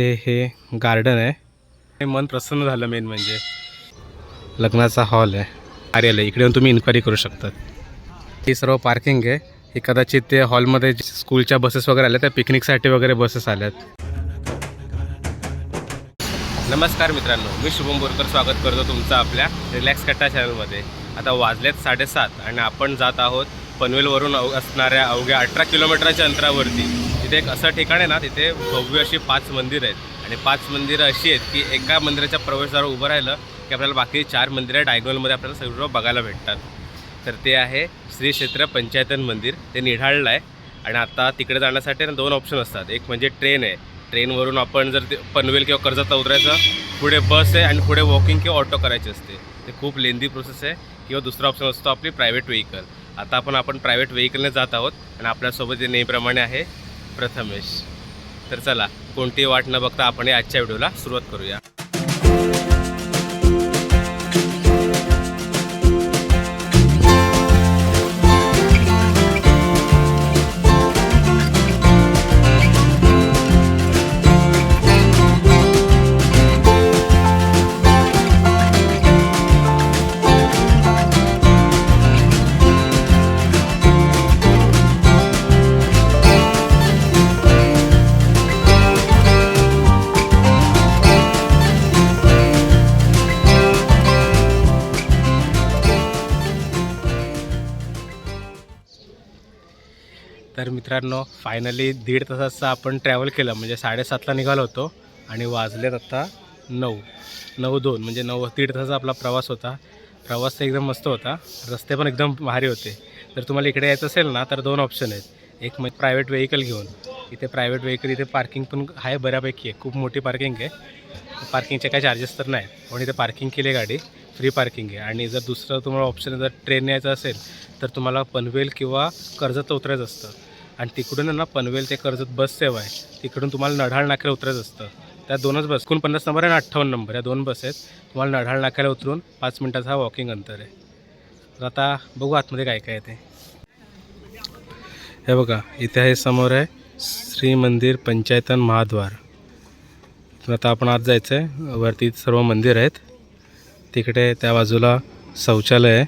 इथे हे गार्डन आहे. हे मन प्रसन्न झालं मेन म्हणजे. लग्नाचा हॉल आहे. कार्यालय. इकडे येऊन तुम्ही इन्क्वायरी करू शकतात. ही सर्व पार्किंग आहे. हे कदाचित ते हॉलमध्ये स्कूलच्या बसेस वगैरे आल्या त्या पिकनिकसाठी वगैरे बसेस आल्यात. नमस्कार मित्रांनो. मी शुभम बोरकर. स्वागत करतो तुमचं आपल्या रिलॅक्स कट्टा चॅनलमध्ये आता वाजलेत साडेसात आणि आपण जात आहोत पनवेलवरून असणाऱ्या अवघ्या अठरा किलोमीटरच्या अंतरावरती. तिथे एक असं ठिकाण आहे ना तिथे भव्य अशी पाच मंदिरं आहेत. आणि पाच मंदिरं अशी आहेत की एका मंदिराच्या प्रवेशद्वार उभं राहिलं की आपल्याला बाकी चार मंदिरं डायगोलमध्ये आपल्याला सर्व बघायला भेटतात. तर ते आहे श्री क्षेत्र पंचायतन मंदिर. ते निढाळलं आहे आणि आता तिकडे जाण्यासाठी ना दोन ऑप्शन असतात. एक म्हणजे ट्रेन आहे. ट्रेनवरून आपण जर ते पनवेल किंवा कर्जतला उतरायचं पुढे बस आहे आणि पुढे वॉकिंग किंवा ऑटो करायची असते. ते खूप लेंदी प्रोसेस आहे. किंवा दुसरा ऑप्शन असतो आपली प्रायव्हेट व्हेकल आता आपण आपण प्रायव्हेट व्हेकलने जात आहोत आणि आपल्यासोबत जे नेहमीप्रमाणे आहे प्रथमेश. तर चला कोणती वाट न बघता आपण आजच्या व्हिडिओला सुरुवात करूया. तर मित्रांनो फायनली दीड तासाचं आपण ट्रॅव्हल केलं. म्हणजे साडेसातला निघालो होतो आणि वाजलेत आत्ता नऊ. नऊ दोन म्हणजे नऊ दीड तासाचा आपला प्रवास होता. प्रवास तर एकदम मस्त होता. रस्ते पण एकदम भारी होते. जर तुम्हाला इकडे यायचं असेल ना तर दोन ऑप्शन आहेत. एक म्हणजे प्रायव्हेट व्हेकल घेऊन. इथे प्रायव्हेट व्हेकल इथे पार्किंग पण आहे बऱ्यापैकी आहे. खूप मोठी पार्किंग आहे. पार्किंगचे काही चार्जेस तर नाही पण इथे पार्किंग केली आहे गाडी. फ्री पार्किंग आहे. आणि जर दुसरं तुम्हाला ऑप्शन जर ट्रेन यायचं असेल तर तुम्हाला पनवेल किंवा कर्जत उतरायचं असतं. आणि तिकडून ना पनवेल ते कर्जत बस सेवा आहे. तिकडून तुम्हाला नढाळ नाक्याला उतरायचं असतं. त्या दोनच बस एकोणपन्नास नंबर आहे आणि अठ्ठावन्न नंबर या दोन बस आहेत. तुम्हाला नढाळ नाक्याला उतरून पाच मिनटाचा हा वॉकिंग अंतर आहे. तर आता बघू आतमध्ये काय काय येते ते. हे बघा इथे आहे समोर आहे श्री मंदिर पंचायतन महाद्वार. तर आता आपण आत जायचं आहे वरती सर्व मंदिर आहेत. तिकडे त्या बाजूला शौचालय आहे.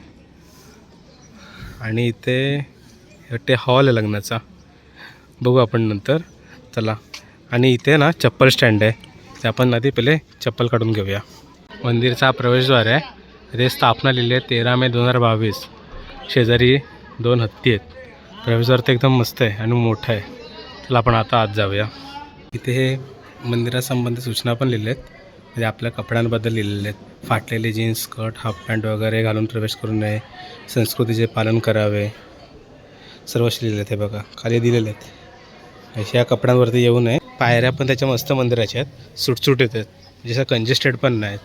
आणि इथे ते हॉल आहे लग्नाचा. बघू आपण नंतर. चला. आणि इथे ना चप्पल स्टँड आहे. ते आपण आधी पहिले चप्पल काढून घेऊया. मंदिरचा हा प्रवेशद्वार आहे. ते स्थापना लिहिली आहे तेरा मे दोन हजार बावीस. शेजारी दोन हत्ती आहेत. प्रवेशद्वार तर एकदम मस्त आहे आणि मोठं आहे. चला आपण आता आत जाऊया. इथे हे मंदिरासंबंधी सूचना पण लिहिल्या आहेत म्हणजे आपल्या कपड्यांबद्दल लिहिलेले आहेत. फाटलेले जीन्स स्कर्ट हाफ पॅन्ट वगैरे घालून प्रवेश करू नये. संस्कृतीचे पालन करावे. सर्व असे लिहिलेले आहेत हे बघा. खाली दिलेले आहेत. अशा या कपड्यांवरती येऊ नये पायऱ्या पण त्याच्या मस्त मंदिराच्या आहेत. सुटसुटीत आहेत. म्हणजे जसं कंजेस्टेड पण नाहीत.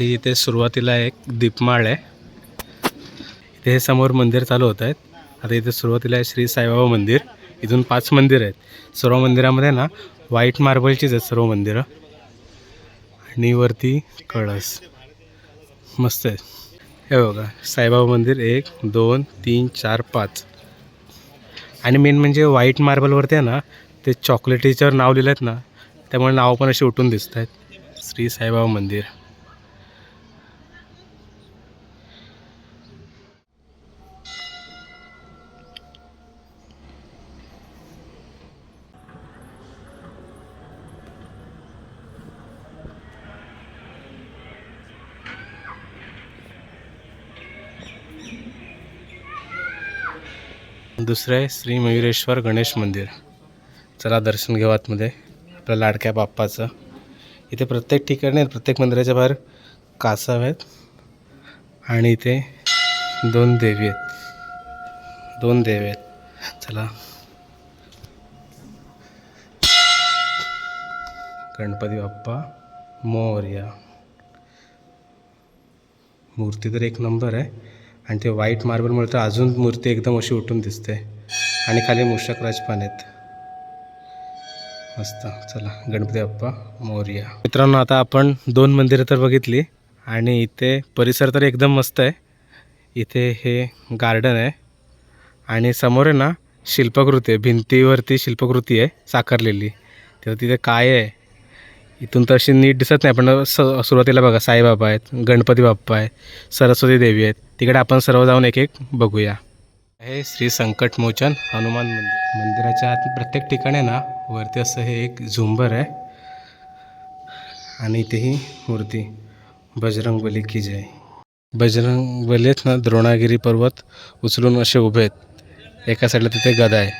ही इथे सुरुवातीला एक दीपमाळ आहे. इथे हे समोर मंदिर चालू होत आहेत. आता इथे सुरुवातीला आहे श्री साईबाबा मंदिर. इथून पाच मंदिर आहेत. सर्व मंदिरामध्ये ना व्हाईट मार्बलचीच आहेत सर्व मंदिरं. आणि वरती कळस. मस्त आहे. हे बघा साईबाबा मंदिर एक दोन तीन चार पाच. आणि मेन म्हणजे व्हाईट मार्बलवरती आहे ना ते चॉकलेटीच्यावर नाव लिहिलं आहेत ना त्यामुळे नाव पण असे उठून दिसत आहेत श्री साईबाबा मंदिर. दुसरं आहे श्री मयुरेश्वर गणेश मंदिर. चला दर्शन घेऊ आतमध्ये. आपल्या लाडक्या बाप्पाचं. इथे प्रत्येक ठिकाणी प्रत्येक मंदिराच्या बाहेर कासव आहेत. आणि इथे दोन देवी आहेत. दोन देवी आहेत. चला. गणपती बाप्पा मोर्या. मूर्ती तर एक नंबर आहे. आणि ते व्हाईट मार्बलमुळे तर अजून मूर्ती एकदम अशी उठून दिसते. आणि खाली मूषक राज पण आहेत. मस्त. चला गणपती बाप्पा मोर्या. मित्रांनो आता आपण दोन मंदिरं तर बघितली आणि इथे परिसर तर एकदम मस्त आहे. इथे हे गार्डन आहे. आणि समोर आहे ना शिल्पकृती आहे. भिंतीवरती शिल्पकृती आहे साकारलेली. तर तिथे काय आहे इथून तर अशी नीट दिसत नाही पण स सुरुवातीला बघा साईबाबा आहेत गणपती बाप्पा आहे सरस्वती देवी आहेत. तिकडे आपण सर्व जाऊन एक एक बघूया. हे श्री संकटमोचन हनुमान मंदिर. मंदिराच्या आत प्रत्येक ठिकाणी ना वरती असं हे एक झुंबर आहे. आणि इथेही मूर्ती. बजरंग बली की जय. बजरंगबलीत ना द्रोणागिरी पर्वत उचलून असे उभे आहेत. एका साईडला तिथे गदा आहे.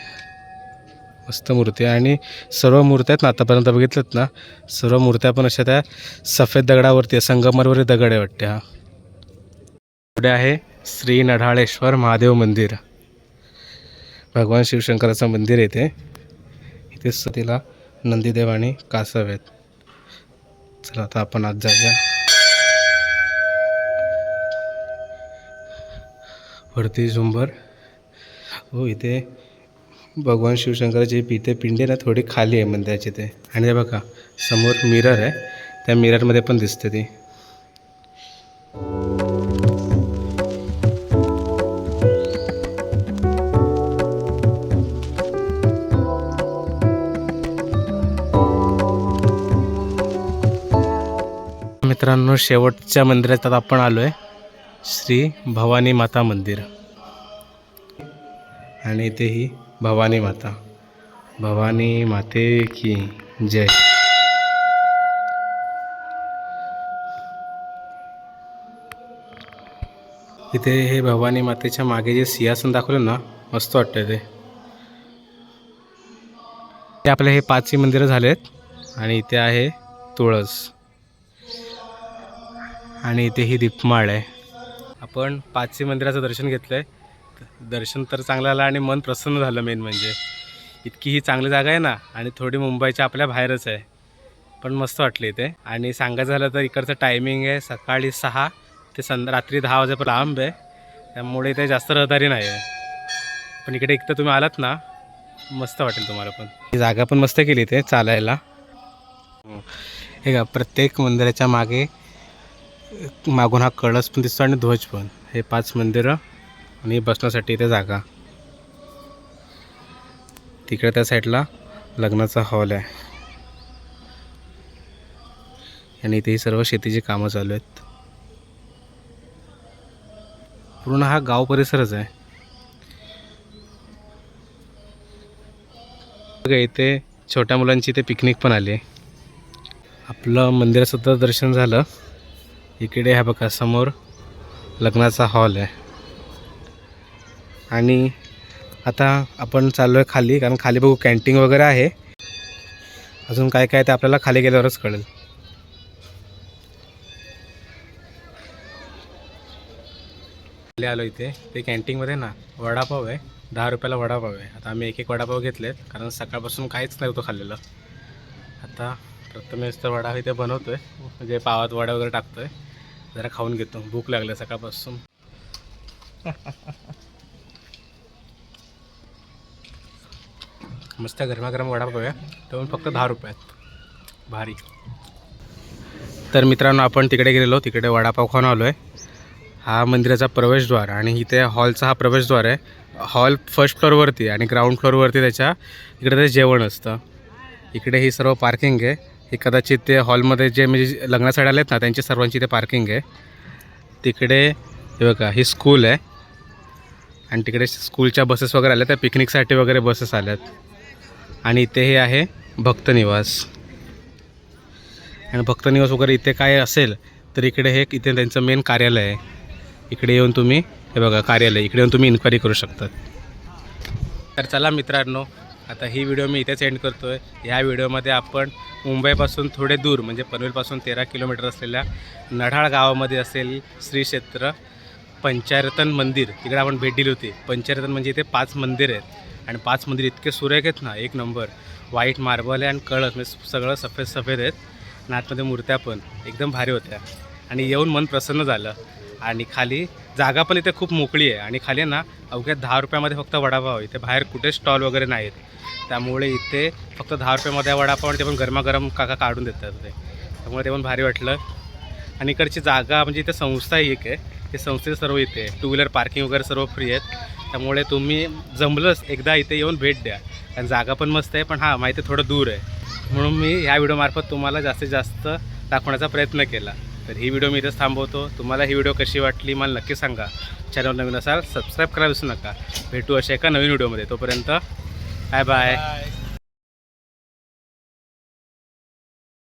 मस्त मूर्ती आहे. आणि सर्व मूर्त्या आहेत ना आतापर्यंत बघितल्यात ना सर्व मूर्त्या पण अशा त्या सफेद दगडावरती आहे संगमरवरी दगड आहे वाटते हा. पुढे आहे श्री नढाळेश्वर महादेव मंदिर. भगवान शिवशंकराचं मंदिर आहे इथे इथे सतीला नंदीदेव आणि कासव आहेत. चला आता आपण आज जाऊया. वरती झुंबर. हो इथे भगवान शिवशंकराची पिते पिंडी ना थोडी खाली आहे मंदिराची ते. आणि बघा समोर मिरर आहे. त्या मिररमध्ये पण दिसते ती. मित्रांनो शेवटच्या मंदिरात आता आपण आलो आहे श्री भवानी माता मंदिर. आणि इथे ही भवानी माता। भवानी माते की जय। इथे हे भवानी मातेच्या मागे जे सिंहासन दाखवलं ना मस्त वाटतं ते. ते आपले हे पाचही मंदिरं झालेत आणि इथे आहे तुळस. आणि इथे ही दीपमाळ आहे. आपण पाचही मंदिराचं दर्शन घेतलं आहे दर्शन तर चांगलं आलं आणि मन प्रसन्न झालं मेन म्हणजे. इतकी ही चांगली जागा आहे ना आणि थोडी मुंबईच्या आपल्या बाहेरच आहे. पण मस्त वाटली इथे. आणि सांगायचं झालं तर इकडचं टायमिंग आहे सकाळी सहा ते संध्या रात्री दहा वाजेपर्यंत लांब आहे. त्यामुळे इथे जास्त रहदारी नाही आहे. पण इकडे एकतर तुम्ही आलात ना मस्त वाटेल तुम्हाला पण. ही जागा पण मस्त केली इथे चालायला. हे का प्रत्येक मंदिराच्या मागे मागून हा कळस पण दिसतो आणि ध्वज पण. हे पाच मंदिरं. आणि बसण्यासाठी इथे जागा. तिकडे त्या साईडला लग्नाचा हॉल आहे. आणि इथे ही सर्व शेतीची कामं चालू आहेत. पूर्ण हा गाव परिसरच आहे. बघा इथे छोट्या मुलांची इथे पिकनिक पण आली आपलं मंदिरासुद्धा दर्शन झालं. इकडे हा बघा समोर लग्नाचा हॉल आहे. आणि आता आपण चाललो आहे खाली कारण खाली बघू कॅन्टीन वगैरे आहे. अजून काय काय ते आपल्याला खाली गेल्यावरच कळेल. खाली आलो इथे. ते कॅन्टीनमध्ये ना वडापाव आहे. दहा रुपयाला वडापाव आहे. आता आम्ही एक एक वडापाव घेतलेत कारण सकाळपासून काहीच नव्हतं खाल्लेलं. आता प्रथमेश तर वडा इथे बनवतो आहे म्हणजे पावात वडा वगैरे टाकतो आहे जरा खाऊन घेतो. भूक लागली आहे सकाळपासून. मस्त गरमागरम वडापाव आहे तो फक्त दहा रुपयात भारी. तर मित्रांनो आपण तिकडे गेलेलो. तिकडे वडापाव खाऊन आलो आहे हा मंदिराचा प्रवेशद्वार आणि इथे हॉलचा हा प्रवेशद्वार आहे. हॉल फर्स्ट फ्लोअरवरती आणि ग्राउंड फ्लोअरवरती त्याच्या इकडे ते जेवण असतं. इकडे ही सर्व पार्किंग आहे. हे कदाचित ते हॉलमध्ये जे म्हणजे लग्नासाठी आले आहेत ना त्यांची सर्वांची इथे पार्किंग आहे. तिकडे हे बघा ही स्कूल आहे. आणि तिकडे स्कूलच्या बसेस वगैरे आल्या त्या पिकनिकसाठी वगैरे बसेस आल्यात. आणि इथे हे आहे भक्तनिवास. आणि भक्तनिवास वगैरे इथे काय असेल तर इकडे हे इथे त्यांचं मेन कार्यालय आहे. इकडे येऊन तुम्ही हे बघा कार्यालय इकडे येऊन तुम्ही इन्क्वायरी करू शकतात तर चला मित्रांनो आता ही व्हिडिओ मी इथेच एंड करतो आहे ह्या व्हिडिओमध्ये आपण मुंबईपासून थोडे दूर म्हणजे पनवेलपासून तेरा किलोमीटर असलेल्या नढाळ गावामध्ये असेल श्री क्षेत्र पंचायतन मंदिर. तिकडे आपण भेट दिली होती. पंचायतन म्हणजे इथे पाच मंदिर आहेत. आणि पाच मंदिर इतके सुरेख आहेत ना एक नंबर. व्हाईट मार्बल आहे आणि कळस म्हणजे सगळं सफेद सफेद आहेत. आणि आतमध्ये मूर्त्या पण एकदम भारी होत्या. आणि येऊन मन प्रसन्न झालं. आणि खाली जागा पण इथे खूप मोकळी आहे. आणि खाली ना अवघ्या दहा रुपयामध्ये फक्त वडापाव इथे बाहेर कुठे स्टॉल वगैरे नाहीत. त्यामुळे इथे फक्त दहा रुपयामध्ये वडापाव आणि ते पण गरमागरम काका काढून देतात ते. त्यामुळे ते पण भारी वाटलं. आणि इकडची जागा म्हणजे इथे संस्था एक आहे. ते संस्थेचे सर्व इथे टू व्हीलर पार्किंग वगैरे सर्व फ्री आहेत. त्यामुळे तुम्ही जमलंच एकदा इथे येऊन भेट द्या. कारण जागा पण मस्त आहे पण हां माहिती थोडं दूर आहे. म्हणून मी ह्या व्हिडिओमार्फत तुम्हाला जास्तीत जास्त दाखवण्याचा प्रयत्न केला. तर ही व्हिडिओ मी इथेच थांबवतो. तुम्हाला ही व्हिडिओ कशी वाटली मला नक्की सांगा. चॅनल नवीन असाल सबस्क्राईब करायला विसरू नका. भेटू अशा एका नवीन व्हिडिओमध्ये तोपर्यंत बाय बाय